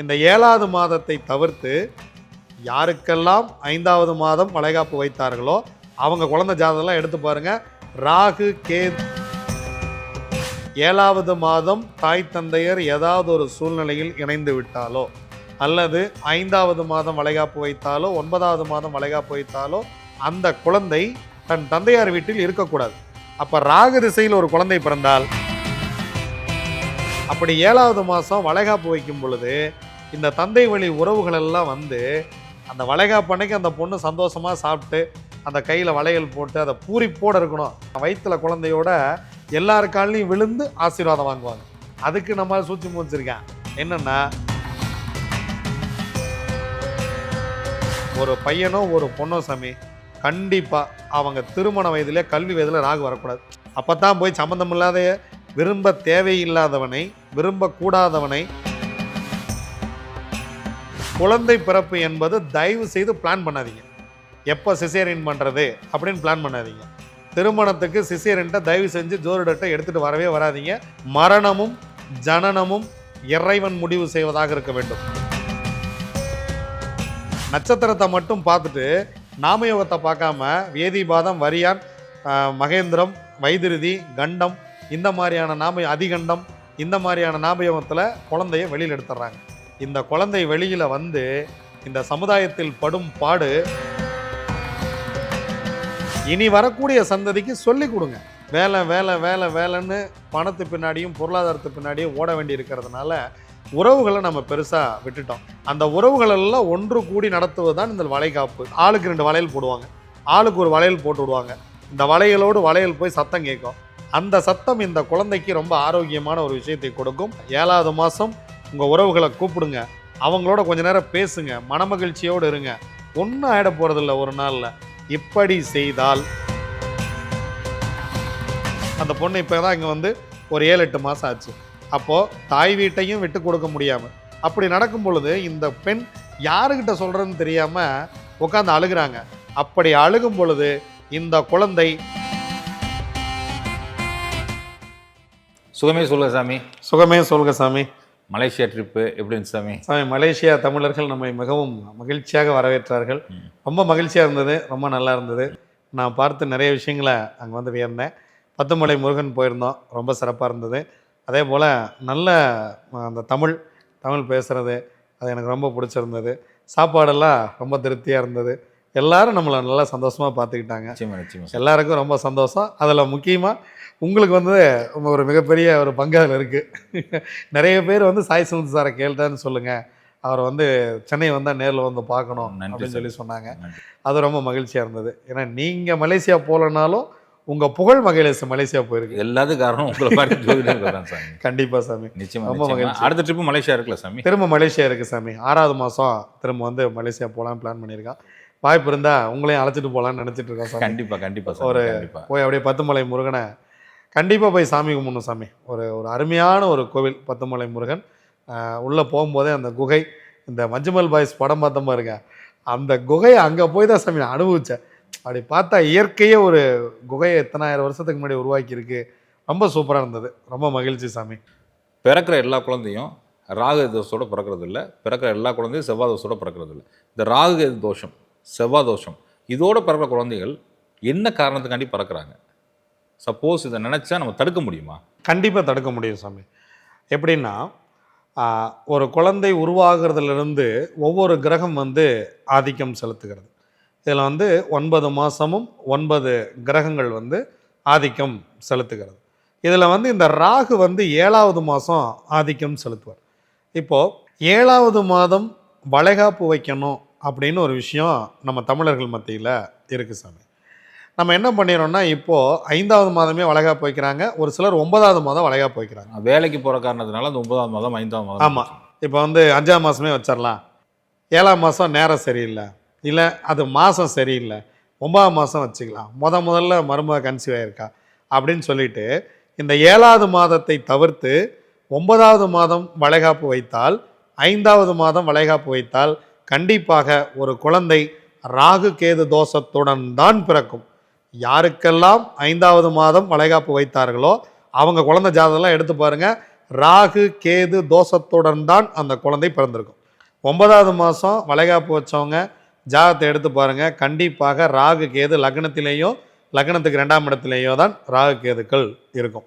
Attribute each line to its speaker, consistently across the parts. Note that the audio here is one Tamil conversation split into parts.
Speaker 1: இந்த ஏழாவது மாதத்தை தவிர்த்து யாருக்கெல்லாம் ஐந்தாவது மாதம் வளைகாப்பு வைத்தார்களோ அவங்க குழந்தை ஜாதகம்லாம் எடுத்து பாருங்கள் ராகு கே ஏழாவது மாதம் தாய் தந்தையர் ஏதாவது ஒரு சூழ்நிலையில் இணைந்து விட்டாலோ அல்லது ஐந்தாவது மாதம் வளைகாப்பு வைத்தாலோ ஒன்பதாவது மாதம் வளைகாப்பு வைத்தாலோ அந்த குழந்தை தன் தந்தையார் வீட்டில் இருக்கக்கூடாது. அப்போ ராகு திசையில் ஒரு குழந்தை பிறந்தால் அப்படி ஏழாவது மாதம் வளைகாப்பு வைக்கும் பொழுது இந்த தந்தை வழி உறவுகள் எல்லாம் வந்து அந்த வளைகாப்பண்ணைக்கு அன்னைக்கு அந்த பொண்ணு சந்தோஷமாக சாப்பிட்டு அந்த கையில் வளையல் போட்டு அதை பூரிப்போடு இருக்கணும். வயிற்றுல குழந்தையோட எல்லார் காலையும் விழுந்து ஆசீர்வாதம் வாங்குவாங்க. அதுக்கு நம்ம சூழ்ச்சி முடிச்சிருக்கேன் என்னென்னா ஒரு பையனோ ஒரு பொண்ணோ சாமி கண்டிப்பாக அவங்க திருமண வயதிலே கல்வி வயதில் ராகு வரக்கூடாது. அப்போ தான் போய் சம்மந்தம் இல்லாத விரும்ப தேவையில்லாதவனை விரும்பக்கூடாதவனை குழந்தை பிறப்பு என்பது தயவு செய்து பிளான் பண்ணாதீங்க. எப்போ சிசேரியன் பண்ணுறது அப்படின்னு பிளான் பண்ணாதீங்க. திருமணத்துக்கு சிசேரியன்ட்ட தயவு செஞ்சு ஜோதிடத்தை எடுத்துகிட்டு வரவே வராதீங்க. மரணமும் ஜனனமும் இறைவன் முடிவு செய்வதாக இருக்க வேண்டும். நட்சத்திரத்தை மட்டும் பார்த்துட்டு நாமயோகத்தை பார்க்காம வேதிபாதம் வரியான் மகேந்திரம் வைதிருதி கண்டம் இந்த மாதிரியான நாம அதிகண்டம் இந்த மாதிரியான நாமயோகத்தில் குழந்தைய வெளியில் எடுத்துடுறாங்க. இந்த குழந்தை வெளியில் வந்து இந்த சமுதாயத்தில் படும் பாடு இனி வரக்கூடிய சந்ததிக்கு சொல்லி கொடுங்க. வேலை வேலை வேலை வேலைன்னு பணத்து பின்னாடியும் பொருளாதாரத்து பின்னாடியும் ஓட வேண்டி இருக்கிறதுனால உறவுகளை நம்ம பெருசாக விட்டுட்டோம். அந்த உறவுகளெல்லாம் ஒன்று கூடி நடத்துவது தான் இந்த வளைகாப்பு. ஆளுக்கு ரெண்டு வளையல் போடுவாங்க. ஆளுக்கு ஒரு வளையல் போட்டு விடுவாங்க. இந்த வளையலோடு வளையல் போய் சத்தம் கேட்கும். அந்த சத்தம் இந்த குழந்தைக்கு ரொம்ப ஆரோக்கியமான ஒரு விஷயத்தை கொடுக்கும். ஏழாவது மாதம் உங்கள் உறவுகளை கூப்பிடுங்க. அவங்களோட கொஞ்ச நேரம் பேசுங்க. மனமகிழ்ச்சியோடு இருங்க. ஒன்றும் ஆயிட போகிறதில்ல ஒரு நாளில். இப்படி செய்தால். அந்த பொண்ணு இப்போ தான் இங்கே வந்து ஒரு ஏழு எட்டு மாதம் ஆச்சு. அப்போது தாய் வீட்டையும் விட்டு கொடுக்க முடியாமல் அப்படி நடக்கும் பொழுது இந்த பெண் யாருக்கிட்ட சொல்கிறதுன்னு தெரியாமல் உட்காந்து அழுகுறாங்க. அப்படி அழுகும் பொழுது இந்த குழந்தை
Speaker 2: சுகமே சொல்லுங்க சாமி.
Speaker 1: சுகமே சொல்க சாமி.
Speaker 2: மலேசியா ட்ரிப்பு எப்படி இருந்துச்சு சாமி?
Speaker 1: சாமி மலேசியா தமிழர்கள் நம்மை மிகவும் மகிழ்ச்சியாக வரவேற்றார்கள். ரொம்ப மகிழ்ச்சியாக இருந்தது ரொம்ப நல்லா இருந்தது. நான் பார்த்து நிறைய விஷயங்களை அங்கே வந்து வியந்தேன். பத்துமலை முருகன் போயிருந்தோம் ரொம்ப சிறப்பாக இருந்தது. அதே போல் நல்ல அந்த தமிழ் தமிழ் பேசுகிறது அது எனக்கு ரொம்ப பிடிச்சிருந்தது. சாப்பாடெல்லாம் ரொம்ப திருப்தியாக இருந்தது. எல்லாரும் நம்மளை நல்லா சந்தோஷமாக பார்த்துக்கிட்டாங்க. எல்லாருக்கும் ரொம்ப சந்தோஷம். அதில் முக்கியமாக உங்களுக்கு வந்து ஒரு மிகப்பெரிய ஒரு பங்கு அதில் இருக்குது நிறைய பேர் வந்து சாய் சுமந்த் சாரை கேள்ட்டான்னு சொல்லுங்கள் அவர் வந்து சென்னை வந்தால் நேரில் வந்து பார்க்கணும் அப்படின்னு. சொல்லி சொன்னாங்க. அது ரொம்ப மகிழ்ச்சியாக இருந்தது. ஏன்னா நீங்கள் மலேசியா போகலனாலும் உங்கள் புகழ் மகிழேசு மலேசியா போயிருக்கு.
Speaker 2: எல்லாத்துக்கும் காரணம் உங்களை சாமி.
Speaker 1: கண்டிப்பாக சாமி.
Speaker 2: நிச்சயமா
Speaker 1: ரொம்ப மகிழ்ச்சி.
Speaker 2: அடுத்த ட்ரிப்பு மலேசியா இருக்குல்ல சாமி?
Speaker 1: திரும்ப மலேசியா இருக்குது சாமி. ஆறாவது மாதம் திரும்ப வந்து மலேசியா போகலான்னு பிளான் பண்ணியிருக்கான். வாய்ப்பு இருந்தால் உங்களையும் அழைச்சிட்டு போகலான்னு நினச்சிட்டு இருக்கோம் சாமி.
Speaker 2: கண்டிப்பா கண்டிப்பா சாமி
Speaker 1: ஒரு- போய் அப்படியே பத்துமலை முருகனை கண்டிப்பாக போய் சாமி கும்பிடணும் சாமி. ஒரு ஒரு அருமையான ஒரு கோவில் பத்துமலை முருகன். உள்ளே போகும்போதே அந்த குகை இந்த மஞ்சுமல் பாய்ஸ் படம் பார்த்த பாருங்க. அந்த குகையை அங்கே போய் தான் சாமி நான் அனுபவித்தேன் அப்படி பார்த்தா இயற்கையே ஒரு குகையை எத்தனாயிரம் வருஷத்துக்கு முன்னாடி உருவாக்கியிருக்கு. ரொம்ப சூப்பராக இருந்தது. ரொம்ப மகிழ்ச்சி சாமி.
Speaker 2: பிறக்கிற எல்லா குழந்தையும் ராகு தோஷத்தோட பிறக்கிறது இல்லை பிறக்கிற எல்லா குழந்தையும் செவ்வாய் தோஷத்தோட பிறக்கிறது இல்லை இந்த ராகு தோஷம் செவ்வாய் தோஷம். பிறக்கிற குழந்தைகள் என்ன காரணத்துக்காண்டி பிறக்கிறாங்க? சப்போஸ் இதை நினச்சா நம்ம தடுக்க முடியுமா?
Speaker 1: கண்டிப்பாக தடுக்க முடியும் சாமி. எப்படின்னா ஒரு குழந்தை உருவாகிறதுலேருந்து ஒவ்வொரு கிரகம் வந்து ஆதிக்கம் செலுத்துகிறது. இதில் வந்து ஒன்பது மாதமும் ஒன்பது கிரகங்கள் வந்து ஆதிக்கம் செலுத்துகிறது. இதில் வந்து இந்த ராகு வந்து ஏழாவது மாதம் ஆதிக்கம் செலுத்துவார். இப்போது ஏழாவது மாதம் வளைகாப்பு வைக்கணும் அப்படின்னு ஒரு விஷயம் நம்ம தமிழர்கள் மத்தியில் இருக்குது சாமி. நம்ம என்ன பண்ணிடுறோம்னா இப்போது ஐந்தாவது மாதமே வளைகாப்பு வைக்கிறாங்க ஒரு சிலர் ஒன்பதாவது மாதம் வளைகாப்பு வைக்கிறாங்க
Speaker 2: வேலைக்கு போற காரணத்தினால அந்த ஒன்பதாம் மாதம் ஐந்தாம் மாதம்
Speaker 1: ஆமா. இப்போ வந்து அஞ்சாம் மாதமே வச்சிடலாம். ஏழாம் மாதம் நேரம் சரியில்லை. இல்லை அது மாதம் சரியில்லை. ஒன்பதாம் மாதம் வச்சுக்கலாம். முத முதல்ல மருமக கன்சீவ் ஆயிருக்கா? அப்படின்னு சொல்லிட்டு இந்த ஏழாவது மாதத்தை தவிர்த்து ஒன்பதாவது மாதம் வளைகாப்பு வைத்தால் ஐந்தாவது மாதம் வளைகாப்பு வைத்தால் கண்டிப்பாக ஒரு குழந்தை ராகு கேது தோஷத்துடன் தான் பிறக்கும். யாருக்கெல்லாம் ஐந்தாவது மாதம் வளைகாப்பு வைத்தார்களோ அவங்க குழந்தை ஜாதகம்லாம் எடுத்து பாருங்கள் ராகு கேது தோஷத்துடன் தான் அந்த குழந்தை பிறந்திருக்கும். ஒன்பதாவது மாதம் வளைகாப்பு வச்சவங்க ஜாதகத்தை எடுத்து பாருங்கள் கண்டிப்பாக ராகு கேது லக்னத்திலேயோ லக்னத்துக்கு ரெண்டாம் இடத்துலேயோ தான் ராகு கேதுக்கள் இருக்கும்.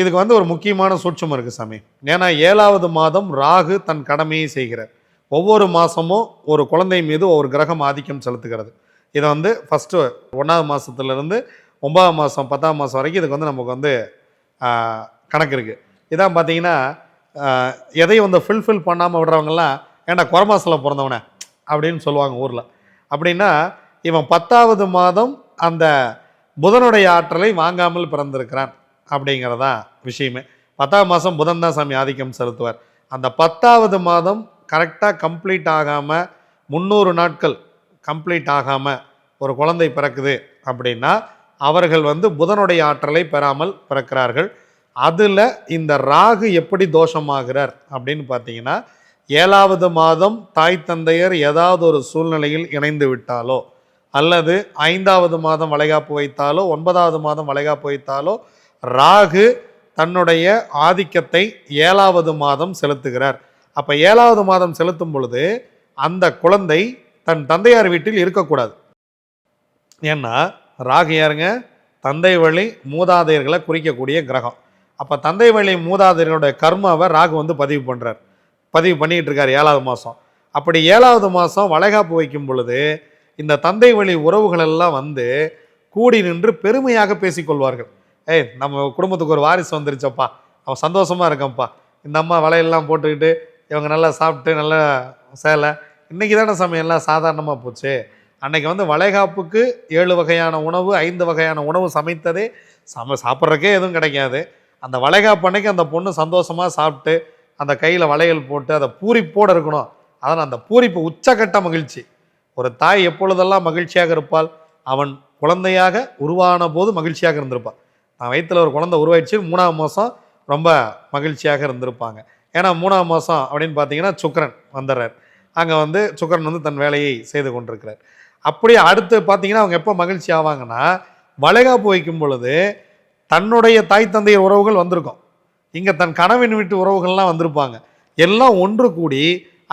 Speaker 1: இதுக்கு வந்து ஒரு முக்கியமான சூட்சம் இருக்குது சாமி. ஏன்னா ஏழாவது மாதம் ராகு தன் கடமையை செய்கிறார். ஒவ்வொரு மாதமும் ஒரு குழந்தை மீது ஒரு கிரகம் ஆதிக்கம் செலுத்துகிறது. இதை வந்து ஃபஸ்ட்டு ஒன்றாவது மாதத்துலேருந்து ஒன்பதாம் மாதம் பத்தாம் மாதம் வரைக்கும் இதுக்கு வந்து நமக்கு வந்து கணக்கு இருக்குது இதான் பார்த்தீங்கன்னா எதையும் வந்து ஃபில்ஃபில் பண்ணாமல் விடுறவங்கலாம் ஏன்டா குறமாசில் பிறந்தவனே? அப்படின்னு சொல்லுவாங்க ஊரில். அப்படின்னா இவன் பத்தாவது மாதம் அந்த புதனுடைய ஆற்றலை வாங்காமல் பிறந்திருக்கிறான் அப்படிங்கிறதா விஷயமே. பத்தாம் மாதம் புதன் தான் சாமி ஆதிக்கம் செலுத்துவார். அந்த பத்தாவது மாதம் கரெக்டாக கம்ப்ளீட் ஆகாமல் முந்நூறு நாட்கள் கம்ப்ளீட் ஆகாமல் ஒரு குழந்தை பிறக்குது அப்படின்னா அவர்கள் வந்து புதனுடைய ஆற்றலை பெறாமல் பிறக்கிறார்கள். அதில் இந்த ராகு எப்படி தோஷமாகிறார் அப்படின்னு பார்த்தீங்கன்னா ஏழாவது மாதம் தாய் தந்தையர் ஏதாவது ஒரு சூழ்நிலையில் இணைந்து விட்டாலோ அல்லது ஐந்தாவது மாதம் வளைகாப்பு வைத்தாலோ ஒன்பதாவது மாதம் வளைகாப்பு வைத்தாலோ ராகு தன்னுடைய ஆதிக்கத்தை ஏழாவது மாதம் செலுத்துகிறார். அப்போ ஏழாவது மாதம் செலுத்தும் பொழுது அந்த குழந்தை தன் தந்தையார் வீட்டில் இருக்கக்கூடாது. ஏன்னா ராகு யாருங்க? தந்தை வழி மூதாதையர்களை குறிக்கக்கூடிய கிரகம். அப்போ தந்தை வழி மூதாதையர்களுடைய கர்மாவை ராகு வந்து பதிவு பண்ணுறார் பதிவு பண்ணிக்கிட்டு இருக்கார் ஏழாவது மாதம் அப்படி ஏழாவது மாதம் வளைகாப்பு வைக்கும் பொழுது இந்த தந்தை வழி உறவுகள் எல்லாம் வந்து கூடி நின்று பெருமையாக பேசிக்கொள்வார்கள் ஏய் நம்ம குடும்பத்துக்கு ஒரு வாரிசு வந்துருச்சப்பா. அவன் சந்தோஷமாக இருக்கேன்ப்பா. இந்த அம்மா வலையெல்லாம் போட்டுக்கிட்டு இவங்க நல்லா சாப்பிட்டு நல்லா சேலை. இன்னைக்கு தானே சமையல்லாம் சாதாரணமாக போச்சு. அன்றைக்கி வந்து வளைகாப்புக்கு ஏழு வகையான உணவு ஐந்து வகையான உணவு சமைத்ததே. சம சாப்பிட்றக்கே எதுவும் கிடைக்காது. அந்த வளைகாப்பு அன்னைக்கு அந்த பொண்ணு சந்தோஷமாக சாப்பிட்டு அந்த கையில் வளையல் போட்டு அதை பூரிப்போடு இருக்கணும். அதனால் அந்த பூரிப்பு உச்சக்கட்ட மகிழ்ச்சி. ஒரு தாய் எப்பொழுதெல்லாம் மகிழ்ச்சியாக இருப்பாள் அவன் குழந்தையாக உருவான போது மகிழ்ச்சியாக இருந்திருப்பான் நான் வயிற்றில் ஒரு குழந்தை உருவாயிடுச்சு மூணாவது மாதம் ரொம்ப மகிழ்ச்சியாக இருந்திருப்பாங்க. ஏன்னா மூணாம் மாதம் அப்படின்னு பார்த்தீங்கன்னா சுக்கரன் வந்துடுறார். அங்கே வந்து சுக்கரன் வந்து தன் வேலையை செய்து கொண்டிருக்கிறார். அப்படியே அடுத்து பார்த்தீங்கன்னா அவங்க எப்போ மகிழ்ச்சி ஆவாங்கன்னா வளைகாப்பு வைக்கும் பொழுது தன்னுடைய தாய் தந்தையர் உறவுகள் வந்திருக்கும். இங்கே தன் கணவன் வீட்டு உறவுகள்லாம் வந்திருப்பாங்க. எல்லாம் ஒன்று கூடி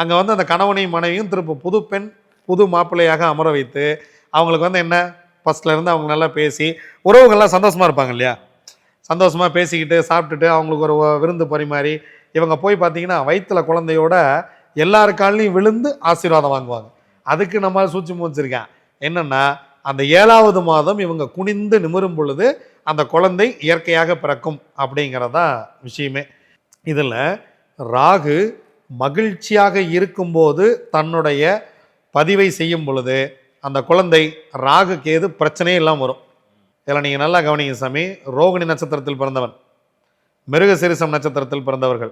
Speaker 1: அங்கே வந்து அந்த கணவனையும் மனைவியும் திரும்ப புது பெண் புது மாப்பிள்ளையாக அமர வைத்து அவங்களுக்கு வந்து என்ன? ஃபர்ஸ்ட்ல இருந்து அவங்க நல்லா பேசி உறவுகள்லாம் சந்தோஷமாக இருப்பாங்க இல்லையா? சந்தோஷமாக பேசிக்கிட்டு சாப்பிட்டுட்டு அவங்களுக்கு ஒரு விருந்து பரிமாறி இவங்க போய் பார்த்தீங்கன்னா வயிற்றுல குழந்தையோட எல்லார் கால்லையும் விழுந்து ஆசீர்வாதம் வாங்குவாங்க. அதுக்கு நம்ம சூழ்ச்சி மூச்சிருக்கேன். என்னென்னா அந்த ஏழாவது மாதம் இவங்க குனிந்து நிமிரும் பொழுது அந்த குழந்தை இயற்கையாக பிறக்கும் அப்படிங்கிறதா விஷயமே. இதில் ராகு மகிழ்ச்சியாக இருக்கும்போது தன்னுடைய பதிவை செய்யும் பொழுது அந்த குழந்தை ராகு கேது பிரச்சனையே இல்லாமல் வரும். இதில் நீங்கள் நல்லா கவனிங்க சாமி. ரோகிணி நட்சத்திரத்தில் பிறந்தவன். மிருகசிரிசம் நட்சத்திரத்தில் பிறந்தவர்கள்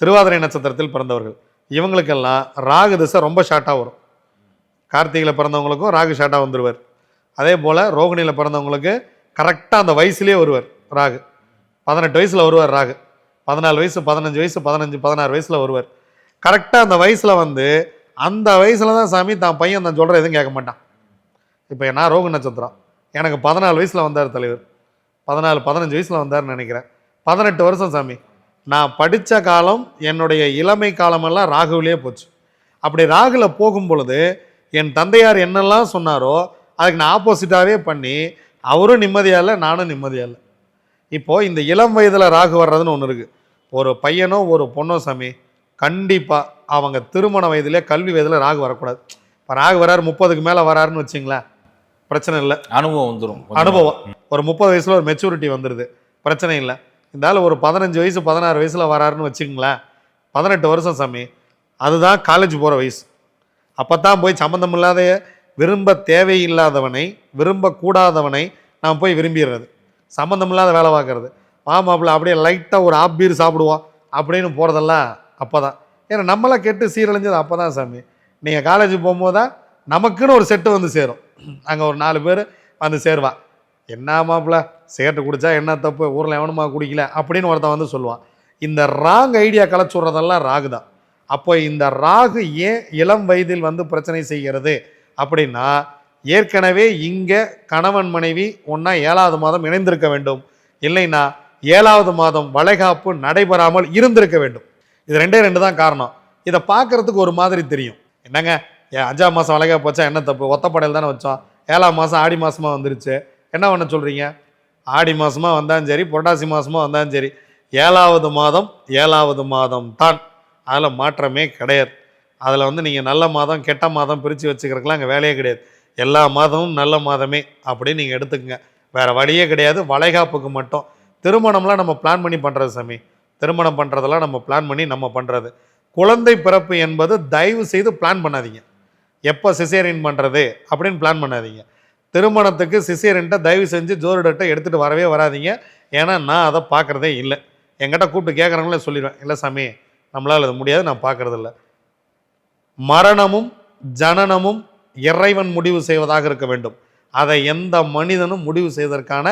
Speaker 1: திருவாதிரை நட்சத்திரத்தில் பிறந்தவர்கள் இவங்களுக்கெல்லாம் ராகு திசை ரொம்ப ஷார்ட்டாக வரும். கார்த்திகையில் பிறந்தவங்களுக்கும் ராகு ஷார்ட்டாக வந்துடுவார் அதே போல் ரோகிணியில் பிறந்தவங்களுக்கு கரெக்டாக அந்த வயசுலேயே வருவார் ராகு. பதினெட்டு வயசில் வருவார் ராகு. பதினாலு வயசு பதினஞ்சு வயசு பதினஞ்சு பதினாறு வயசில் வருவார். கரெக்டாக அந்த வயசில் வந்து அந்த வயசில் தான் சாமி தான் பையன் நான் சொல்கிற எதுவும் கேட்க மாட்டான். இப்போ நான் ரோக நட்சத்திரம். எனக்கு பதினாலு வயசில் வந்தார் தலைவர். பதினாலு பதினஞ்சு வயசில் வந்தார்னு நினைக்கிறேன். பதினெட்டு வருஷம் சாமி. நான் படித்த காலம் என்னுடைய இளமை காலமெல்லாம் ராகுவிலே போச்சு. அப்படி ராகுல போகும் பொழுது என் தந்தையார் என்னெல்லாம் சொன்னாரோ அதுக்கு நான் ஆப்போசிட்டாகவே பண்ணி அவரும் நிம்மதியாக இல்லை நானும் நிம்மதியாக இல்லை. இப்போது இந்த இளம் வயதில் ராகு வர்றதுன்னு ஒன்று இருக்குது ஒரு பையனோ ஒரு பொண்ணோ சாமி கண்டிப்பாக அவங்க திருமண வயதிலே கல்வி வயதில் ராகு வரக்கூடாது. இப்போ ராகு வராரு முப்பதுக்கு மேலே வராருன்னு வச்சிங்களேன் பிரச்சனை இல்லை.
Speaker 2: அனுபவம் வந்துடும்
Speaker 1: அனுபவம். ஒரு முப்பது வயசுல ஒரு மெச்சூரிட்டி வந்துடுது பிரச்சனை இல்லை. இந்த ஆள் ஒரு பதினஞ்சு வயசு பதினாறு வயசில் வராருன்னு வச்சுங்களேன் பதினெட்டு வருஷம் சாமி. அதுதான் காலேஜ் போகிற வயசு. அப்போ தான் போய் சம்மந்தம் இல்லாத விரும்ப தேவையில்லாதவனை விரும்பக்கூடாதவனை நாம் போய் விரும்பிடுறது சம்மந்தம் இல்லாத வேலை பார்க்கறது. மாமாப்பிள்ள அப்படியே லைட்டாக ஒரு ஆப் பீர் சாப்பிடுவோம். அப்படின்னு போகிறதெல்லாம் அப்போ தான் ஏன்னா நம்மளாம் கெட்டு சீரழிஞ்சது அப்போ தான் சாமி. நீங்கள் காலேஜ் போகும்போது தான் நமக்குன்னு ஒரு செட்டு வந்து சேரும். அங்கே ஒரு நாலு பேர் வந்து சேருவாள் என்ன மாப்பிள்ள சிகரெட்டு குடிச்சா என்ன தப்பு? ஊரில் எவனுமா குடிக்கல? அப்படின்னு ஒருத்தன் வந்து சொல்லுவான். இந்த ராங் ஐடியா கலைச்சு விட்றதெல்லாம் ராகு தான். அப்போ இந்த ராகு ஏன் இளம் வயதில் வந்து பிரச்சனை செய்கிறது அப்படின்னா ஏற்கனவே இங்கே கணவன் மனைவி ஒன்றா ஏழாவது மாதம் இணைந்திருக்க வேண்டும். இல்லைன்னா ஏழாவது மாதம் வளைகாப்பு நடைபெறாமல் இருந்திருக்க வேண்டும். இது ரெண்டே ரெண்டு தான் காரணம். இதை பார்க்குறதுக்கு ஒரு மாதிரி தெரியும். என்னங்க? ஏன் அஞ்சாம் மாதம் வளைகாப்பு வச்சா என்ன தப்பு? ஒத்தப்படையில் தானே வச்சோம். ஏழாம் மாதம் ஆடி மாதமாக வந்துருச்சு. என்ன பண்ண சொல்கிறீங்க ஆடி மாதமாக வந்தாலும் சரி புரட்டாசி மாதமாக வந்தாலும் சரி ஏழாவது மாதம் ஏழாவது மாதம் தான். அதில் மாற்றமே கிடையாது. அதில் வந்து நீங்கள் நல்ல மாதம் கெட்ட மாதம் பிரித்து வச்சுக்கிறதுக்குலாம் அங்கே வேலையே கிடையாது. எல்லா மாதமும் நல்ல மாதமே அப்படின்னு நீங்கள் எடுத்துக்கங்க. வேறு வழியே கிடையாது. வளைகாப்புக்கு மட்டும். திருமணம்லாம் நம்ம பிளான் பண்ணி பண்ணுறது சாமி. திருமணம் பண்ணுறதெல்லாம் நம்ம பிளான் பண்ணி நம்ம பண்ணுறது குழந்தை பிறப்பு என்பது தயவு செய்து பிளான் பண்ணாதீங்க. எப்போ சிசேரியன் பண்ணுறது அப்படின்னு பிளான் பண்ணாதீங்க. திருமணத்துக்கு சிசேரியன்ட்ட தயவு செஞ்சு ஜோதிடர்கிட்ட எடுத்துகிட்டு வரவே வராதீங்க. ஏன்னா நான் அதை பார்க்குறதே இல்லை. என்கிட்ட கூப்பிட்டு கேட்குறவங்களே சொல்லிடுவேன். இல்லை சாமி நம்மளால் அது முடியாது நான் பார்க்குறதில்ல. மரணமும் ஜனனமும் இறைவன் முடிவு செய்வதாக இருக்க வேண்டும். அதை எந்த மனிதனும் முடிவு செய்வதற்கான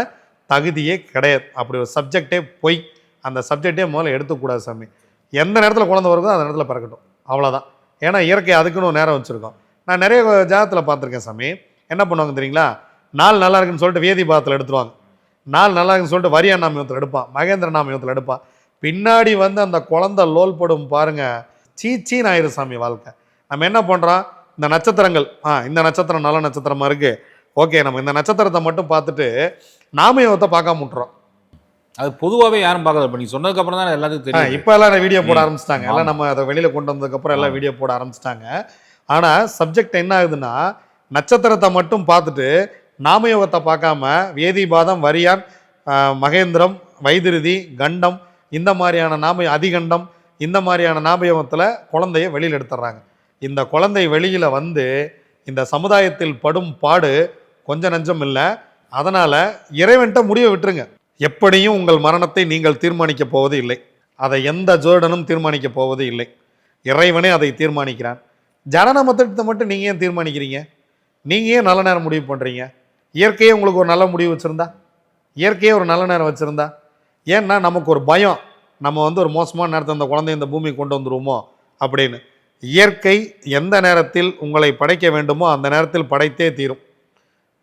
Speaker 1: தகுதியே கிடையாது. அப்படி ஒரு சப்ஜெக்டே பொய் அந்த சப்ஜெக்டே முதல்ல எடுத்துக்கூடாது சாமி. எந்த நேரத்தில் குழந்தை வருதோ அந்த நேரத்தில் பிறக்கட்டும். அவ்வளோதான் ஏன்னா இயற்கை அதுக்குன்னு ஒரு நேரம் வச்சுருக்கோம். நான் நிறைய ஜாதத்தில் பார்த்துருக்கேன் சாமி. என்ன பண்ணுவாங்க தெரியுங்களா? நாள் நல்லா இருக்குன்னு சொல்லிட்டு வேதி பாதத்தில் எடுத்துருவாங்க. நாள் நல்லா இருக்குன்னு சொல்லிட்டு வரியா நாமயத்தில் எடுப்பான். மகேந்திர நாமயத்தில் எடுப்பான் பின்னாடி வந்து அந்த குழந்தை லோல் படும் பாருங்க. சீச்சின்னு ஆயிரும் சாமி வாழ்க்கை. நம்ம என்ன பண்ணுறோம் இந்த நட்சத்திரங்கள். ஆ இந்த நட்சத்திரம் நல்ல நட்சத்திரமா இருக்கு. ஓகே நம்ம இந்த நட்சத்திரத்தை மட்டும் பார்த்துட்டு நாமயோகத்தை பார்க்காம விட்டுறோம்.
Speaker 2: அது பொதுவாகவே யாரும் பார்க்கறது இப்போ நீ சொன்னதுக்கு அப்புறம் தான் எல்லாத்துக்கும் தெரியும்.
Speaker 1: இப்போ எல்லாம் வீடியோ போட. ஆரம்பிச்சிட்டாங்க. எல்லாம் நம்ம அதை வெளியில கொண்டு வந்ததுக்கப்புறம் எல்லாம் வீடியோ போட ஆரம்பிச்சிட்டாங்க. ஆனா சப்ஜெக்ட் என்ன ஆகுதுன்னா நட்சத்திரத்தை மட்டும் பார்த்துட்டு நாமயோகத்தை பார்க்காம வேதிபாதம் வரியான் மகேந்திரம் வைதிருதி கண்டம் இந்த மாதிரியான நாம அதிகண்டம் இந்த மாதிரியான நாமயோகத்தில் குழந்தைய வெளியில் எடுத்துடுறாங்க இந்த குழந்தை வெளியில் வந்து இந்த சமுதாயத்தில் படும் பாடு கொஞ்சம் நஞ்சம் இல்லை. அதனால் இறைவன்ட்ட முடிவை விட்டுருங்க. எப்படியும் உங்கள் மரணத்தை நீங்கள் தீர்மானிக்க போவது இல்லை. அதை எந்த ஜோடனும் தீர்மானிக்க போவது இல்லை. இறைவனே அதை தீர்மானிக்கிறான். ஜனன மொத்தத்தை மட்டும் நீங்கள் ஏன் தீர்மானிக்கிறீங்க? நீங்கள் ஏன் நல்ல நேரம் முடிவு பண்ணுறீங்க இயற்கையே உங்களுக்கு ஒரு நல்ல முடிவு வச்சுருந்தா? இயற்கையே ஒரு நல்ல நேரம் வச்சுருந்தா? ஏன்னா நமக்கு ஒரு பயம். நம்ம வந்து ஒரு மோசமான நேரத்தில் அந்த குழந்தை இந்த பூமிக்கு கொண்டு வந்துருவோமோ? அப்படின்னு. இயற்கை எந்த நேரத்தில் உங்களை படைக்க வேண்டுமோ அந்த நேரத்தில் படைத்தே தீரும்.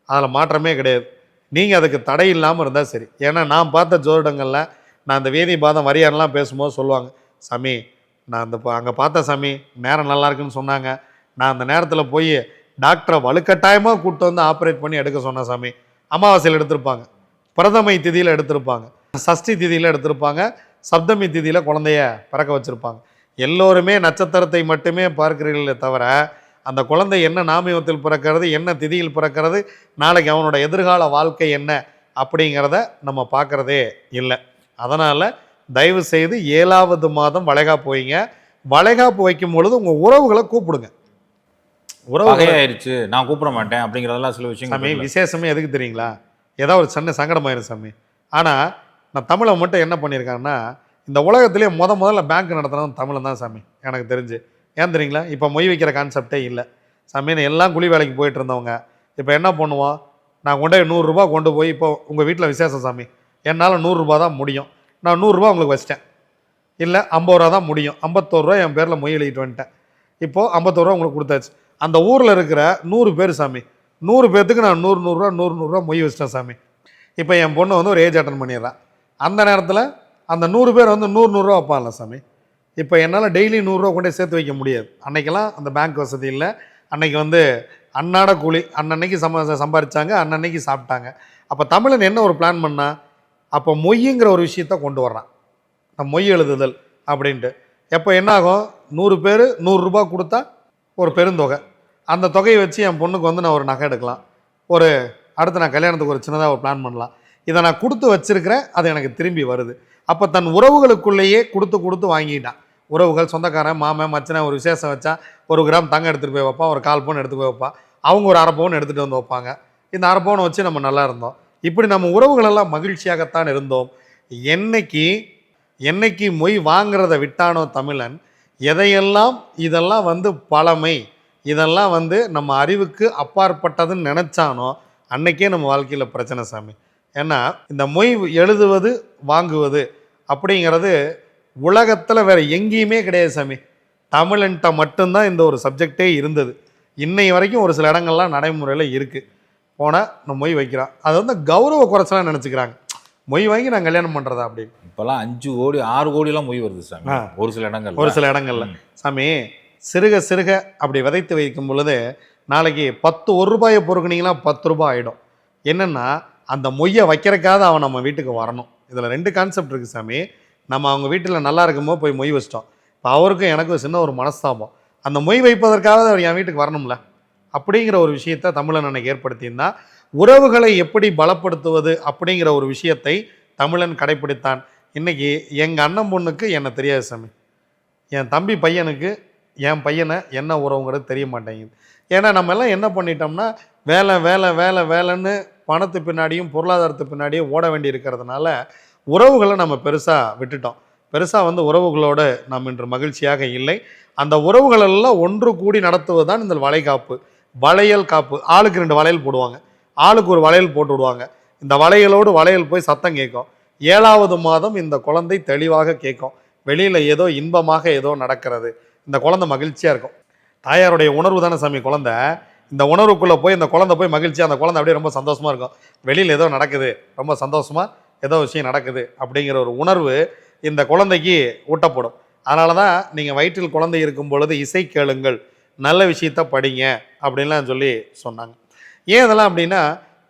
Speaker 1: அதில் மாற்றமே கிடையாது. நீங்கள் அதுக்கு தடை இல்லாமல் இருந்தால் சரி. ஏன்னா நான் பார்த்த ஜோதிடங்களில் நான் அந்த வேதி பாதம் வரியான்லாம் பேசும்போது சொல்லுவாங்க சாமி நான் அந்த அங்கே பார்த்த சாமி நேரம் நல்லா இருக்குன்னு சொன்னாங்க. நான் அந்த நேரத்தில் போய் டாக்டரை வலுக்கட்டாயமாக கூப்பிட்டு வந்து ஆப்ரேட் பண்ணி எடுக்க சொன்ன சாமி. அமாவாசையில் எடுத்திருப்பாங்க. பிரதமை திதியில் எடுத்திருப்பாங்க. சஷ்டி திதியில் எடுத்திருப்பாங்க. சப்தமி திதியில் குழந்தைய பிறக்க வச்சுருப்பாங்க. எல்லோருமே நட்சத்திரத்தை மட்டுமே பார்க்கிறீர்களே தவிர அந்த குழந்தை என்ன நாமியத்தில் பிறக்கிறது என்ன திதியில் பிறக்கிறது நாளைக்கு அவனோட எதிர்கால வாழ்க்கை என்ன அப்படிங்கிறத நம்ம பார்க்குறதே இல்லை. அதனால் தயவு செய்து ஏழாவது மாதம் வளைகாப்பு வைங்க. வளைகாப்பு வைக்கும் பொழுது உங்கள் உறவுகளை கூப்பிடுங்க. உறவுகளை
Speaker 2: பகையாயிருச்சு நான் கூப்பிட மாட்டேன் அப்படிங்கிறதெல்லாம் சில
Speaker 1: சாமி
Speaker 2: விஷயங்கள்
Speaker 1: விசேஷமே எதுக்கு தெரியுங்களா? ஏதாவது ஒரு சின்ன சங்கடமாயிரும் சாமி. ஆனால் நான் தமிழை மட்டும் என்ன பண்ணியிருக்காங்கன்னா இந்த உலகத்திலே முத முதல்ல பேங்க் நடத்துனது தமிழன் தான் சாமி எனக்கு தெரிஞ்சு. ஏன் தெரியுங்களா? இப்போ மொய் வைக்கிற கான்செப்டே இல்லை. சாமி எல்லாம் குழி வேலைக்கு போயிட்டு இருந்தவங்க. இப்போ என்ன பண்ணுவோம்? நான் கொண்டு போய் நூறுரூபா கொண்டு போய் இப்போ உங்கள் வீட்டில் விசேஷம் சாமி. என்னால் நூறுரூபா தான் முடியும். நான் நூறுரூவா உங்களுக்கு வச்சிட்டேன். இல்லை ஐம்பது ரூபா தான் முடியும். ஐம்பத்தோரு ரூபா என் பேரில் மொய் எழுதிட்டு வந்துட்டேன். இப்போது ஐம்பத்தோரு ரூபா உங்களுக்கு கொடுத்தாச்சு. அந்த ஊரில் இருக்கிற நூறு பேர் சாமி. நூறு பேர்த்துக்கு நான் நூறு நூறுரூவா நூறு நூறுரூவா மொய் வச்சிட்டேன் சாமி. இப்போ என் பொண்ணு வந்து ஒரு ஏஜ் அட்டன் பண்ணிடுறான். அந்த நேரத்தில் அந்த நூறு பேர் வந்து நூறு நூறுரூவா வைப்பான்ல சாமி. இப்போ என்னால் டெய்லி நூறுரூவா கொண்டே சேர்த்து வைக்க முடியாது. அன்னைக்கெல்லாம் அந்த பேங்க் வசதி இல்லை. அன்னைக்கு வந்து அன்னாட கூலி அன்னன்னைக்கு சம சம்பாரிச்சாங்க அன்னன்னைக்கு சாப்பிட்டாங்க. அப்போ தமிழன் என்ன ஒரு பிளான் பண்ணால் அப்போ மொய்ங்கிற ஒரு விஷயத்த கொண்டு வர்றான். மொய் எழுதுதல் அப்படின்ட்டு. எப்போ என்னாகும்? நூறு பேர் நூறுரூபா கொடுத்தா ஒரு பெருந்தொகை. அந்த தொகையை வச்சு என் பொண்ணுக்கு வந்து நான் ஒரு நகை எடுக்கலாம். ஒரு அடுத்து நான் கல்யாணத்துக்கு ஒரு சின்னதாக ஒரு பிளான் பண்ணலாம். இதை நான் கொடுத்து வச்சிருக்கிறேன் அது எனக்கு திரும்பி வருது. அப்போ தன் உறவுகளுக்குள்ளேயே கொடுத்து கொடுத்து வாங்கிட்டான். உறவுகள் சொந்தக்காரன் மாமன் மச்சனை ஒரு விசேஷம் வச்சா ஒரு கிராம் தங்கம் எடுத்துகிட்டு போய் வைப்பான் ஒரு கால் பவுன் எடுத்து போய் வைப்பான். அவங்க ஒரு அரை பவுன் எடுத்துகிட்டு வந்து வைப்பாங்க. இந்த அரை பவுனை வச்சு நம்ம நல்லா இருந்தோம். இப்படி நம்ம உறவுகளெல்லாம் மகிழ்ச்சியாகத்தான் இருந்தோம். என்னைக்கு என்னைக்கு மொய் வாங்குறதை விட்டானோ தமிழன் எதையெல்லாம் இதெல்லாம் வந்து பழமை இதெல்லாம் வந்து நம்ம அறிவுக்கு அப்பாற்பட்டதுன்னு நினச்சானோ அன்னைக்கே நம்ம வாழ்க்கையில் பிரச்சனை சாமி. ஏன்னா இந்த மொய் எழுதுவது வாங்குவது அப்படிங்கிறது உலகத்தில் வேறு எங்கேயுமே கிடையாது சாமி. தமிழன்ட்ட மட்டும்தான் இந்த ஒரு சப்ஜெக்டே இருந்தது. இன்னை வரைக்கும் ஒரு சில இடங்கள்லாம் நடைமுறையில் இருக்குது போனால் நம்ம மொய் வைக்கிறான் அது வந்து கௌரவ குறைச்சலாக நினச்சிக்கிறாங்க. மொய் வாங்கி நான் கல்யாணம் பண்ணுறதா அப்படின்னு
Speaker 2: இப்பெல்லாம் அஞ்சு கோடி ஆறு கோடிலாம் மொய் வருது சாமி.
Speaker 1: ஆ.
Speaker 2: ஒரு சில இடங்கள்ல.
Speaker 1: ஒரு சில இடங்கள்ல. சாமி சிறுக சிறுக அப்படி விதைத்து வைக்கும் பொழுது நாளைக்கு பத்து ஒரு ரூபாயை பொறுக்குனீங்கன்னா பத்து ரூபாய் ஆகிடும் என்னென்னா அந்த மொய்யை வைக்கிறக்காக அவன் நம்ம வீட்டுக்கு வரணும். இதில் ரெண்டு கான்செப்ட் இருக்குது சாமி. நம்ம அவங்க வீட்டில் நல்லா இருக்கும்போது போய் மொய் வச்சிட்டோம். இப்போ அவருக்கும் எனக்கும் சின்ன ஒரு மனஸ்தாபம். அந்த மொய் வைப்பதற்காக அவர் என் வீட்டுக்கு வரணும்ல? அப்படிங்கிற ஒரு விஷயத்தை தமிழன் அன்னைக்கு ஏற்படுத்தியிருந்தா உறவுகளை எப்படி பலப்படுத்துவது அப்படிங்கிற ஒரு விஷயத்தை தமிழன் கடைப்பிடித்தான். இன்றைக்கி எங்கள் அண்ணன் பொண்ணுக்கு என்ன தெரியாது சாமி. என் தம்பி பையனுக்கு என் பையனை என்ன உறவுங்கிறது தெரிய மாட்டேங்குது. ஏன்னா நம்ம எல்லாம் என்ன பண்ணிட்டோம்னா வேலை வேலை வேலை வேலைன்னு பணத்து பின்னாடியும் பொருளாதாரத்து பின்னாடியும் ஓட வேண்டி இருக்கிறதுனால உறவுகளை நம்ம பெருசாக விட்டுட்டோம். பெருசாக வந்து உறவுகளோடு நாம் இன்று மகிழ்ச்சியாக இல்லை. அந்த உறவுகளெல்லாம் ஒன்று கூடி நடத்துவது தான் இந்த வளைகாப்பு. வளையல் காப்பு. ஆளுக்கு ரெண்டு வளையல் போடுவாங்க. ஆளுக்கு ஒரு வளையல் போட்டு விடுவாங்க. இந்த வளையலோடு வளையல் போய் சத்தம் கேட்கும். ஏழாவது மாதம் இந்த குழந்தை தெளிவாக கேட்கும். வெளியில் ஏதோ இன்பமாக ஏதோ நடக்கிறது. இந்த குழந்தை மகிழ்ச்சியாக இருக்கும். தாயாருடைய உணர்வு தானே சாமி குழந்தை? இந்த உணர்வுக்குள்ளே போய் இந்த குழந்தை போய் மகிழ்ச்சியாக அந்த குழந்தை அப்படியே ரொம்ப சந்தோஷமாக இருக்கும். வெளியில் ஏதோ நடக்குது. ரொம்ப சந்தோஷமாக ஏதோ விஷயம் நடக்குது அப்படிங்கிற ஒரு உணர்வு இந்த குழந்தைக்கு ஊட்டப்படும். அதனால தான் நீங்கள் வயிற்றில் குழந்தை இருக்கும் பொழுது இசை கேளுங்கள். நல்ல விஷயத்த படிங்க அப்படின்லாம் சொல்லி சொன்னாங்க. ஏன் இதெல்லாம் அப்படின்னா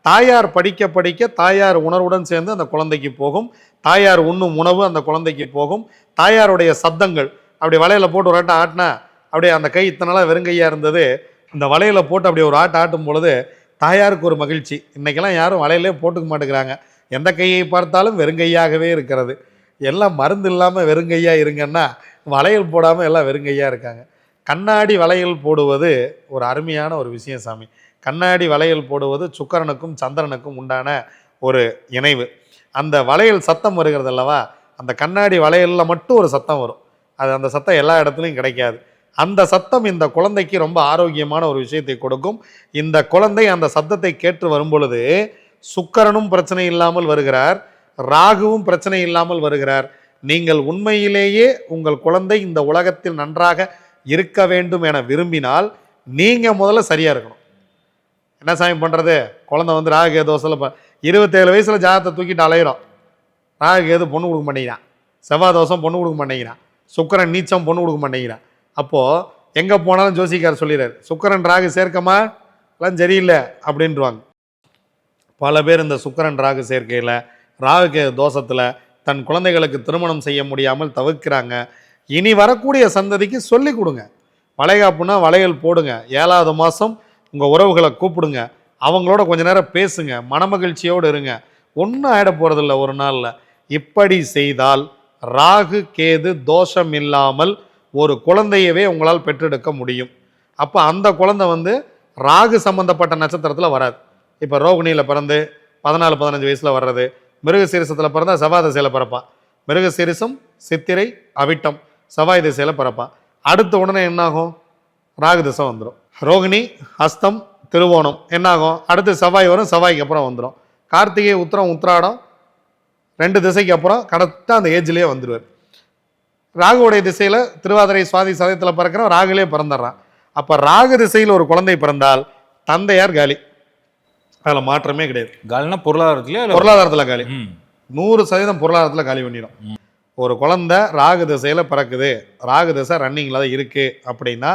Speaker 1: தாயார் படிக்க படிக்க தாயார் உணர்வுடன் சேர்ந்து அந்த குழந்தைக்கு போகும். தாயார் உண்ணும் உணவு அந்த குழந்தைக்கு போகும். தாயாருடைய சப்தங்கள் அப்படி வலையில் போட்டு ஒரு ஆட்டம் ஆட்டினா அப்படியே அந்த கை இத்தனை நாளாக வெறுங்கையாக இருந்தது. இந்த வலையில் போட்டு அப்படியே ஒரு ஆட்டம் ஆட்டும் பொழுது தாயாருக்கு ஒரு மகிழ்ச்சி. இன்றைக்கெல்லாம் யாரும் வலையிலே போட்டுக்க மாட்டேங்கிறாங்க. எந்த கையை பார்த்தாலும் வெறுங்கையாகவே இருக்கிறது. எல்லாம் மருந்து இல்லாமல் வெறுங்கையாக இருங்கன்னா வளையல் போடாமல் எல்லாம் வெறுங்கையாக இருக்காங்க. கண்ணாடி வளையல் போடுவது ஒரு அருமையான ஒரு விஷயம் சாமி. கண்ணாடி வளையல் போடுவது சுக்கரனுக்கும் சந்திரனுக்கும் உண்டான ஒரு இணைவு. அந்த வளையல் சத்தம் வருகிறது அல்லவா? அந்த கண்ணாடி வளையலில் மட்டும் ஒரு சத்தம் வரும். அது அந்த சத்தம் எல்லா இடத்துலையும் கிடைக்காது. அந்த சத்தம் இந்த குழந்தைக்கு ரொம்ப ஆரோக்கியமான ஒரு விஷயத்தை கொடுக்கும். இந்த குழந்தை அந்த சத்தத்தை கேட்டு வரும் பொழுது சுக்கரனும் பிரச்சனை இல்லாமல் வருகிறார். ராகுவும் பிரச்சனை இல்லாமல் வருகிறார். நீங்கள் உண்மையிலேயே உங்கள் குழந்தை இந்த உலகத்தில் நன்றாக இருக்க வேண்டும் என விரும்பினால் நீங்கள் முதல்ல சரியாக இருக்கணும். என்ன சாமி பண்ணுறது குழந்தை வந்து ராகுகேது தோசையில் ப இருபத்தேழு வயசில் ஜாதகத்தை தூக்கிட்டு அலையிறோம். ராகு கேது பொண்ணு கொடுக்க மாட்டேங்கிறான். செவ்வாய் தோசம் பொண்ணு கொடுக்க மாட்டேங்கிறான். சுக்கரன் நீச்சம் பொண்ணு கொடுக்க மாட்டேங்கிறான். அப்போது எங்கே போனாலும் ஜோசிக்கார் சொல்லிடுறாரு சுக்கரன் ராகு சேர்க்கமா? எல்லாம் சரியில்லை அப்படின்ட்டுருவாங்க பல பேர் இந்த சுக்கரன் ராகு சேர்க்கையில் ராகு தோஷத்தில் தன் குழந்தைகளுக்கு திருமணம் செய்ய முடியாமல் தவிர்க்கிறாங்க. இனி வரக்கூடிய சந்ததிக்கு சொல்லி கொடுங்க. வளைகாப்புனா வளையல் போடுங்க. ஏழாவது மாதம் உங்கள் உறவுகளை கூப்பிடுங்க. அவங்களோட கொஞ்ச நேரம் பேசுங்க. மனமகிழ்ச்சியோடு இருங்க. ஒன்றும் ஆகிட போகிறதில்ல ஒரு நாளில். இப்படி செய்தால் ராகு கேது தோஷம் இல்லாமல் ஒரு குழந்தையவே உங்களால் பெற்றெடுக்க முடியும். அப்போ அந்த குழந்தை வந்து ராகு சம்பந்தப்பட்ட நட்சத்திரத்தில் வராது. இப்போ ரோகிணியில் பிறந்து பதினாலு பதினஞ்சு வயசில் வர்றது. மிருக சீரிசத்தில் பிறந்தால் செவ்வாய் திசையில் பிறப்பான் மிருக சீரிசம் சித்திரை அவிட்டம் செவ்வாய் திசையில் பிறப்பான் அடுத்த உடனே என்னாகும்? ராகு திசை வந்துடும் ரோகிணி ஹஸ்தம் திருவோணம். என்னாகும்? அடுத்து செவ்வாய் வரும் செவ்வாய்க்கு அப்புறம் வந்துடும் கார்த்திகை உத்திரம் உத்திராடம் ரெண்டு திசைக்கு அப்புறம் கரெக்டாக அந்த ஏஜ்லேயே வந்துடுவார் ராகுவுடைய திசையில் திருவாதிரை சுவாதி சதயத்தில் பிறக்கிறோம் ராகுலே பிறந்துடுறான். அப்போ ராகு திசையில் ஒரு குழந்தை பிறந்தால் தந்தையார் காலி. அதில் மாற்றமே கிடையாது.
Speaker 2: காலினா பொருளாதாரத்திலயா
Speaker 1: பொருளாதாரத்தில் காலி. நூறு சதவீதம் பொருளாதாரத்தில் காலி பண்ணிடும் ஒரு குழந்தை ராகு திசையில் பிறக்குது. ராகு திசை ரன்னிங்கில் தான் இருக்குது அப்படின்னா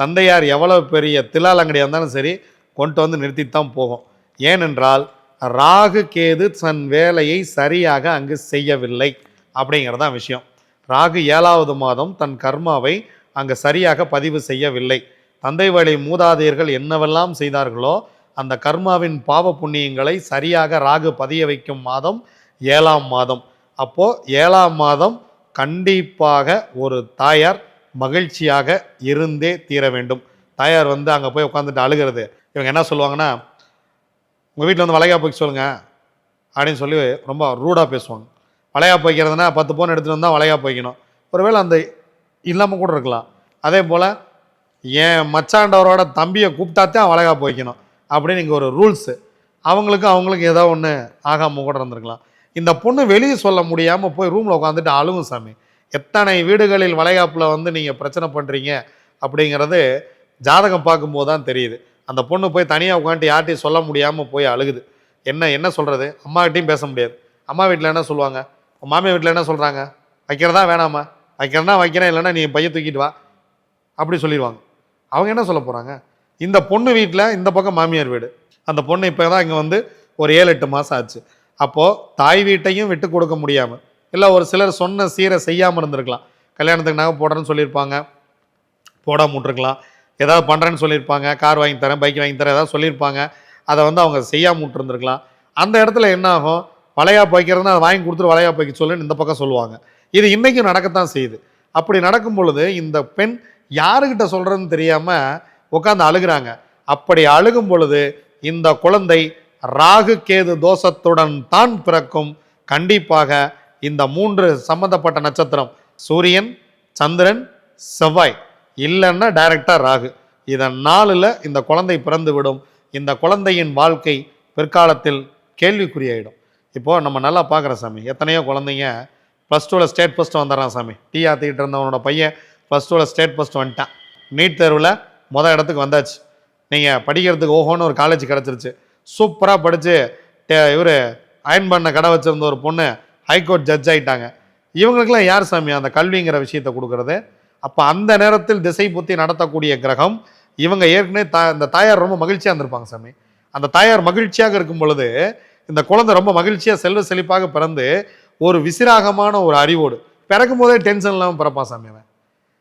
Speaker 1: தந்தையார் எவ்வளோ பெரிய தில்லாலங்கடியாக இருந்தாலும் சரி கொண்டு வந்து நிறுத்தித்தான் போகும். ஏனென்றால் ராகு கேது தன் வேலையை சரியாக அங்கு செய்யவில்லை அப்படிங்கிறதான் விஷயம். ராகு ஏழாவது மாதம் தன் கர்மாவை அங்கு சரியாக பதிவு செய்யவில்லை. தந்தை வழி மூதாதையர்கள் என்னவெல்லாம் செய்தார்களோ அந்த கர்மாவின் பாவ புண்ணியங்களை சரியாக ராகு பதிய வைக்கும் மாதம் ஏழாம் மாதம். அப்போது ஏழாம் மாதம் கண்டிப்பாக ஒரு தாயார் மகிழ்ச்சியாக இருந்தே தீர வேண்டும். தாயார் வந்து அங்கே போய் உட்காந்துட்டு அழுகிறது. இவங்க என்ன சொல்லுவாங்கன்னா உங்கள் வீட்டில் வந்து வளையா போய்க்க சொல்லுங்கள் அப்படின்னு சொல்லி ரொம்ப ரூடாக பேசுவாங்க. வளையா போய்க்கிறதுனா பத்து பவுன் எடுத்துகிட்டு வந்தால் வளையா போய்க்கணும் ஒருவேளை அந்த இல்லாமல் கூட இருக்கலாம். அதே போல் என் மச்சாண்டவரோட தம்பியை கூப்பிட்டாத்தான் வளையா போய்க்கணும் அப்படின்னு இங்கே ஒரு ரூல்ஸு. அவங்களுக்கும் அவங்களுக்கும் ஏதோ ஒன்று ஆகாமல் கூட இருந்திருக்கலாம். இந்த பொண்ணு வெளியே சொல்ல முடியாமல் போய் ரூமில் உட்காந்துட்டு அழுகும் சாமி. எத்தனை வீடுகளில் வளைகாப்பில் வந்து நீங்கள் பிரச்சனை பண்ணுறீங்க அப்படிங்கிறது ஜாதகம் பார்க்கும்போது தான் தெரியுது. அந்த பொண்ணு போய் தனியாக உட்காந்துட்டு யார்ட்டையும் சொல்ல முடியாமல் போய் அழுகுது. என்ன என்ன சொல்கிறது அம்மாகிட்டையும் பேச முடியாது. அம்மா வீட்டில் என்ன சொல்லுவாங்க? உன் மாமியார் வீட்டில் என்ன சொல்கிறாங்க வைக்கிறதா வேணாமா வைக்கிறனா வைக்கிறேன் இல்லைன்னா நீ பையன் தூக்கிட்டு வா. அப்படி சொல்லிடுவாங்க. அவங்க என்ன சொல்ல போகிறாங்க இந்த பொண்ணு வீட்டில் இந்த பக்கம் மாமியார் வீடு. அந்த பொண்ணு இப்போ தான் இங்கே வந்து ஒரு ஏழு எட்டு மாதம் ஆச்சு. அப்போது தாய் வீட்டையும் விட்டு கொடுக்க முடியாமல் இல்லை ஒரு சிலர் சொன்ன சீரை செய்யாமல் இருந்திருக்கலாம். கல்யாணத்துக்கு நகை போடுறேன்னு சொல்லியிருப்பாங்க. போடாம விட்டுருக்கலாம். ஏதாவது பண்ணுறேன்னு சொல்லியிருப்பாங்க. கார் வாங்கி தரேன் பைக் வாங்கி தரேன் ஏதாவது சொல்லியிருப்பாங்க. அதை வந்து அவங்க செய்யாமல் விட்டுருந்துருக்கலாம். அந்த இடத்துல என்ன ஆகும்? வளையா வைக்கிறதுனா அதை வாங்கி கொடுத்துட்டு வளையா பைக்க சொல்லுன்னு இந்த பக்கம் சொல்லுவாங்க. இது இன்றைக்கும் நடக்கத்தான் செய்யுது. அப்படி நடக்கும் பொழுது இந்த பெண் யாருக்கிட்ட சொல்கிறதுன்னு தெரியாமல் உட்காந்து அழுகிறாங்க. அப்படி அழுகும் பொழுது இந்த குழந்தை ராகு கேது தோஷத்துடன் தான் பிறக்கும். கண்டிப்பாக இந்த மூன்று சம்பந்தப்பட்ட நட்சத்திரம் சூரியன் சந்திரன் செவ்வாய். இல்லைன்னா டைரக்டாக ராகு. இதன் நாளில் இந்த குழந்தை பிறந்து விடும் இந்த குழந்தையின் வாழ்க்கை பிற்காலத்தில் கேள்விக்குறியாயிடும். இப்போது நம்ம நல்லா பார்க்குறோம் சாமி. எத்தனையோ குழந்தைங்க ப்ளஸ் டூவில் ஸ்டேட் ஃபஸ்ட்டு வந்துடுறான் சாமி. டீ ஆற்றிக்கிட்டு இருந்தவனோட பையன் ப்ளஸ் டூவில் ஸ்டேட் ஃபஸ்ட் வந்துட்டான். நீட் தேர்வில் மொதல் இடத்துக்கு வந்தாச்சு. நீங்கள் படிக்கிறதுக்கு ஓஹோன்னு ஒரு காலேஜ் கிடச்சிருச்சு. சூப்பராக படித்து இவர் அயன் பண்ண கடை வச்சுருந்த ஒரு பொண்ணு ஹைகோர்ட் ஜட்ஜ் ஆகிட்டாங்க இவங்களுக்கெல்லாம் யார் சாமி? அந்த கல்விங்கிற விஷயத்தை கொடுக்கறது. அப்போ அந்த நேரத்தில் திசை புத்தி நடத்தக்கூடிய கிரகம் இவங்க ஏற்கனவே தா இந்த தாயார் ரொம்ப மகிழ்ச்சியாக இருந்திருப்பாங்க சாமி. அந்த தாயார் மகிழ்ச்சியாக இருக்கும் பொழுது இந்த குழந்தை ரொம்ப மகிழ்ச்சியாக செல்வ செழிப்பாக பிறந்து ஒரு விசிராகமான ஒரு அறிவோடு பிறக்கும் போதே டென்ஷன் இல்லாமல் பிறப்பான் சாமி அவன்.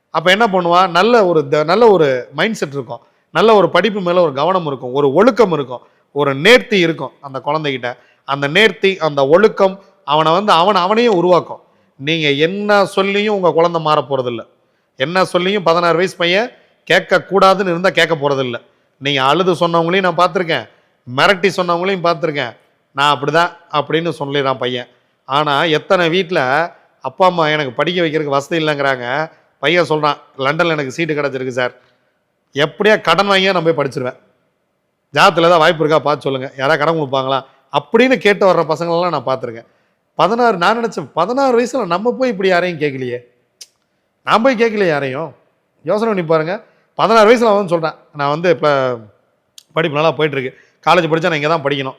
Speaker 1: அப்போ என்ன பண்ணுவான் நல்ல ஒரு த- நல்ல ஒரு மைண்ட் செட் இருக்கும். நல்ல ஒரு படிப்பு மேலே ஒரு கவனம் இருக்கும். ஒரு ஒழுக்கம் இருக்கும். ஒரு நேர்த்தி இருக்கும் அந்த குழந்தைகிட்ட. அந்த நேர்த்தி அந்த ஒழுக்கம் அவனை வந்து அவன் அவனையும் உருவாக்கும். நீங்கள் என்ன சொல்லியும் உங்கள் குழந்தை மாற போகிறதில்ல என்ன சொல்லியும் பதினாறு வயசு பையன் கேட்கக்கூடாதுன்னு இருந்தால் கேட்க போகிறதில்ல நீங்கள் அழுது சொன்னவங்களையும் நான் பார்த்துருக்கேன். மிரட்டி சொன்னவங்களையும் பார்த்துருக்கேன். நான் அப்படிதான் அப்படின்னு சொல்லிடுறான் பையன். ஆனால் எத்தனை வீட்டில் அப்பா அம்மா எனக்கு படிக்க வைக்கிறதுக்கு வசதி இல்லைங்கிறாங்க. பையன் சொல்கிறான் லண்டனில் எனக்கு சீட்டு கிடச்சிருக்கு சார். எப்படியா கடன் வாங்கியா நான் போய் படிச்சிருவேன். ஜாத்தில் ஏதாவது வாய்ப்பு இருக்கா? பார்த்து சொல்லுங்கள் யாராவது கடன் கொடுப்பாங்களா? அப்படின்னு கேட்டு வர்ற பசங்களெல்லாம் நான் பார்த்துருக்கேன். பதினாறு நான் நினச்சேன் பதினாறு வயசில் நம்ம போய் இப்படி யாரையும் கேட்கலையே நான் போய் கேட்கலையே யாரையும். யோசனை பண்ணி பாருங்க. பதினாறு வயசில் வந்து சொல்கிறேன் நான் வந்து இப்போ படிப்பு நல்லா போயிட்டுருக்கு. காலேஜ் படித்தா நான் இங்கே தான் படிக்கணும்.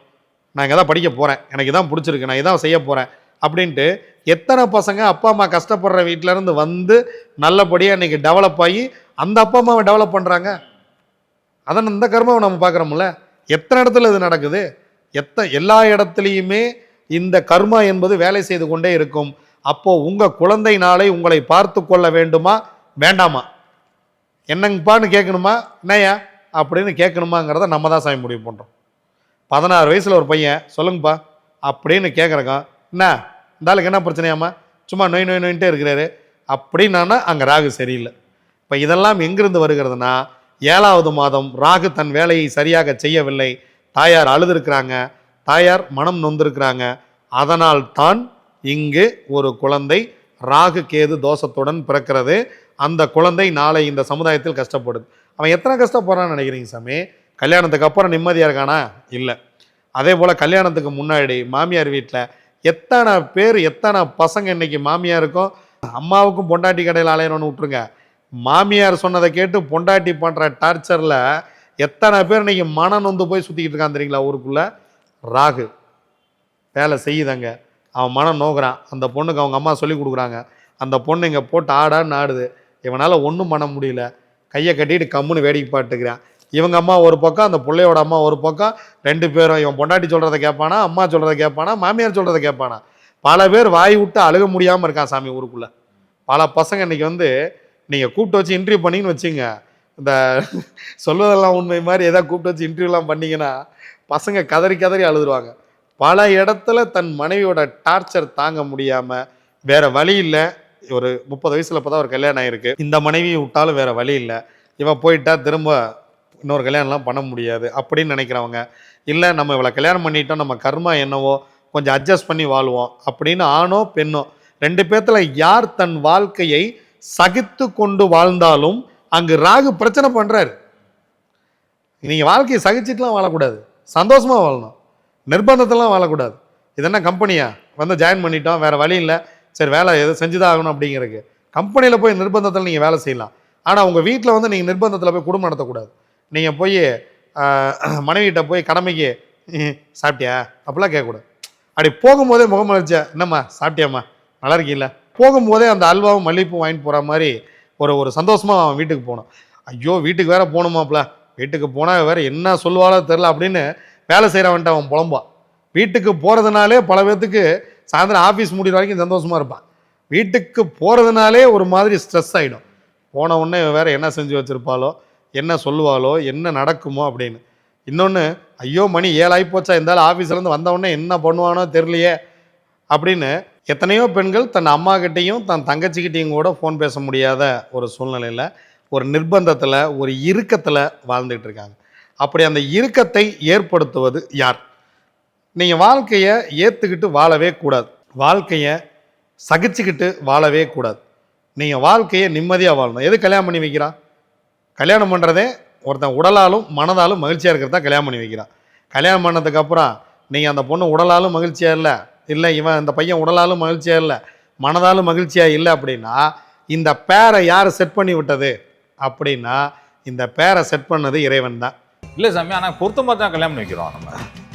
Speaker 1: நான் இங்கே தான் படிக்க போகிறேன் எனக்கு இதான் பிடிச்சிருக்கு. நான் இதான் செய்ய போகிறேன் அப்படின்ட்டு எத்தனை பசங்க அப்பா அம்மா கஷ்டப்படுற வீட்டிலேருந்து வந்து நல்லபடியாக இன்றைக்கி டெவலப் ஆகி அந்த அப்பா அம்மாவை டெவலப் பண்ணுறாங்க அதான் இந்த கர்மாவை நம்ம பார்க்குறோம்ல. எத்தனை இடத்துல இது நடக்குது? எத்த எல்லா இடத்துலையுமே இந்த கர்மா என்பது வேலை செய்து கொண்டே இருக்கும். அப்போ உங்க குழந்தை நாளை உங்களை பார்த்து கொள்ள வேண்டுமா? வேண்டாமா? என்னங்கப்பான்னு கேட்கணுமா? என்னையா அப்படின்னு கேட்கணுமாங்கிறத நம்ம தான் சாமி முடிவு பண்ணுறோம் பதினாறு வயசில் ஒரு பையன் சொல்லுங்கப்பா அப்படின்னு கேட்குறக்கா என்ன? இந்தாளுக்கு என்ன பிரச்சனையாம்மா? சும்மா நோய் நோய் நோயின்ட்டே இருக்கிறாரு. அப்படின்னா அங்கே ராகு சரியில்லை. இப்போ இதெல்லாம் எங்கிருந்து வருகிறதுனா ஏழாவது மாதம் ராகு தன் வேலையை சரியாக செய்யவில்லை. தாயார் அழுதுருக்கிறாங்க. தாயார் மனம் நொந்திருக்கிறாங்க. அதனால் தான் இங்கு ஒரு குழந்தை ராகு கேது தோஷத்துடன் பிறக்கிறது. அந்த குழந்தை நாளை இந்த சமுதாயத்தில் கஷ்டப்படுது. அவன் எத்தனை கஷ்டப்படுறான்னு நினைக்கிறீங்க சாமி? கல்யாணத்துக்கு அப்புறம் நிம்மதியாக இருக்கானா? இல்லை. அதே போல் கல்யாணத்துக்கு முன்னாடி மாமியார் வீட்டில் எத்தனை பேர் எத்தனை பசங்க இன்னைக்கு மாமியாருக்கும் அம்மாவுக்கும் பொண்டாட்டி கடையில் அலையணும்னு விட்ருங்க மாமியார் சொன்னதை கேட்டு பொண்டாட்டி பண்ணுற டார்ச்சரில் எத்தனை பேர் இன்னைக்கு மனம் நொந்து போய் சுற்றிக்கிட்டு இருக்கான் தெரியுங்களா ஊருக்குள்ளே? ராகு. வேலை செய்யுதங்க. அவன் மனம் நோக்குறான். அந்த பொண்ணுக்கு அவங்க அம்மா சொல்லி கொடுக்குறாங்க. அந்த பொண்ணு இங்கே போட்டு ஆடான்னு ஆடுது. இவனால் ஒன்றும் பண்ண முடியல. கையை கட்டிட்டு கம்முன்னு வேடிக்கை பாட்டுக்கிறான் இவங்க அம்மா ஒரு பக்கம் அந்த பிள்ளையோட அம்மா ஒரு பக்கம். ரெண்டு பேரும் இவன் பொண்டாட்டி சொல்கிறத கேட்பானா அம்மா சொல்கிறத கேட்பானா மாமியார் சொல்கிறத கேட்பானா. பல பேர் வாய் விட்டு அழுக முடியாமல் இருக்கான் சாமி ஊருக்குள்ளே. பல பசங்க இன்றைக்கி வந்து நீங்கள் கூப்பிட்டு வச்சு இன்டர்வியூ பண்ணின்னு வச்சுங்க. இந்த சொல்வதெல்லாம் உண்மை மாதிரி எதாவது கூப்பிட்டு வச்சு இன்டர்வியூலாம் பண்ணிங்கன்னா பசங்க கதறி கதறி அழுதுருவாங்க. பல இடத்துல தன் மனைவியோட டார்ச்சர் தாங்க முடியாமல் வேற வழி இல்லை. ஒரு முப்பது வயசுல இப்போ தான் ஒரு கல்யாணம் ஆகிருக்கு இந்த மனைவியை விட்டாலும் வேற வழி இல்லை. இவன் போயிட்டா திரும்ப இன்னொரு கல்யாணம்லாம் பண்ண முடியாது அப்படின்னு நினைக்கிறவங்க இல்லை நம்ம இவ்வளோ கல்யாணம் பண்ணிட்டோம். நம்ம கர்மா என்னவோ கொஞ்சம் அட்ஜஸ்ட் பண்ணி வாழ்வோம். அப்படின்னு ஆணோ பெண்ணோ ரெண்டு பேர்த்துல யார் தன் வாழ்க்கையை சகித்து கொண்டு வாழ்ந்தாலும் அங்கு ராகு பிரச்சனை பண்ணுறாரு நீங்கள் வாழ்க்கையை சகிச்சுட்டுலாம் வாழக்கூடாது. சந்தோஷமாக வாழணும். நிர்பந்தத்தெல்லாம் வாழக்கூடாது. இது என்ன கம்பெனியா? வந்து ஜாயின் பண்ணிட்டோம் வேறு வழி இல்லை. சரி வேலை எது செஞ்சுதான் ஆகணும் அப்படிங்கிறதுக்கு. கம்பெனியில் போய் நிர்பந்தத்தில் நீங்கள் வேலை செய்யலாம். ஆனால் உங்கள் வீட்டில் வந்து நீங்கள் நிர்பந்தத்தில் போய் குடும்பம் நடத்தக்கூடாது. நீங்கள் போய் மனைவிகிட்ட போய் கடமைக்கு "ம், சாப்பிட்டியா? அப்படிலாம் கேட்கக்கூடாது. அப்படி போகும்போதே முகமலர்ச்சியா என்னம்மா சாப்பிட்டியாம்மா? நல்லா இருக்கீங்களா போகும்போதே அந்த அல்வாவும் மல்லிகைப்பூ வாங்கிட்டு போகிற மாதிரி ஒரு ஒரு சந்தோஷமாக அவன் வீட்டுக்கு போனோம் ஐயோ வீட்டுக்கு வேற போகணுமாப்ல வீட்டுக்கு போனால் வேற என்ன சொல்லுவாளோ தெரில அப்படின்னு வேலை செய்கிறவன்ட்டு அவன் புலம்பான் வீட்டுக்கு போகிறதுனாலே பல பேர்த்துக்கு சாயந்தரம் ஆஃபீஸ் முடிகிற வரைக்கும் சந்தோஷமாக இருப்பான். வீட்டுக்கு போகிறதுனாலே ஒரு மாதிரி ஸ்ட்ரெஸ் ஆகிடும் போன உடனே இவன் வேற என்ன செஞ்சு வச்சுருப்பாளோ என்ன சொல்லுவாளோ என்ன நடக்குமோ அப்படின்னு. இன்னொன்று ஐயோ மணி ஏழாகி போச்சா இருந்தாலும் ஆஃபீஸ்லேருந்து வந்தவுடனே என்ன பண்ணுவானோ தெரியலையே அப்படின்னு எத்தனையோ பெண்கள் தன் அம்மாக்கிட்டேயும் தன் தங்கச்சிக்கிட்டேயும் கூட ஃபோன் பேச முடியாத ஒரு சூழ்நிலையில் ஒரு நிர்பந்தத்தில் ஒரு இறுக்கத்தில் வாழ்ந்துகிட்டு இருக்காங்க. அப்படி அந்த இறுக்கத்தை ஏற்படுத்துவது யார்? நீங்கள் வாழ்க்கையை ஏற்றுக்கிட்டு வாழவே கூடாது. வாழ்க்கையை சகிச்சுக்கிட்டு வாழவே கூடாது. நீங்கள் வாழ்க்கையை நிம்மதியாக வாழணும். எது கல்யாணம் பண்ணி வைக்கிறான் கல்யாணம் பண்ணுறதே ஒருத்தன் உடலாலும் மனதாலும் மகிழ்ச்சியாக இருக்கிறதா கல்யாணம் பண்ணி வைக்கிறான் கல்யாணம் பண்ணதுக்கப்புறம் நீங்கள் அந்த பொண்ணு உடலாலும் மகிழ்ச்சியாக இல்லை? இல்லை இவன் இந்த பையன் உடலாலும் மகிழ்ச்சியாக இல்லை? மனதாலும் மகிழ்ச்சியாக இல்லை அப்படின்னா இந்த பேரை யார் செட் பண்ணி விட்டது? அப்படின்னா இந்த பேரை செட் பண்ணது இறைவன் தான்.
Speaker 2: இல்லை சாமி ஆனால் பொருத்தம் பார்த்து தான் கல்யாணம் வைக்கிறோம் நம்ம.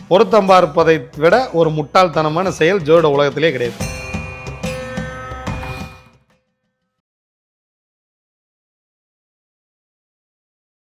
Speaker 1: பொருத்தம் பார்ப்பதை விட ஒரு முட்டாள்தனமான செயல் ஜோட உலகத்திலே கிடையாது.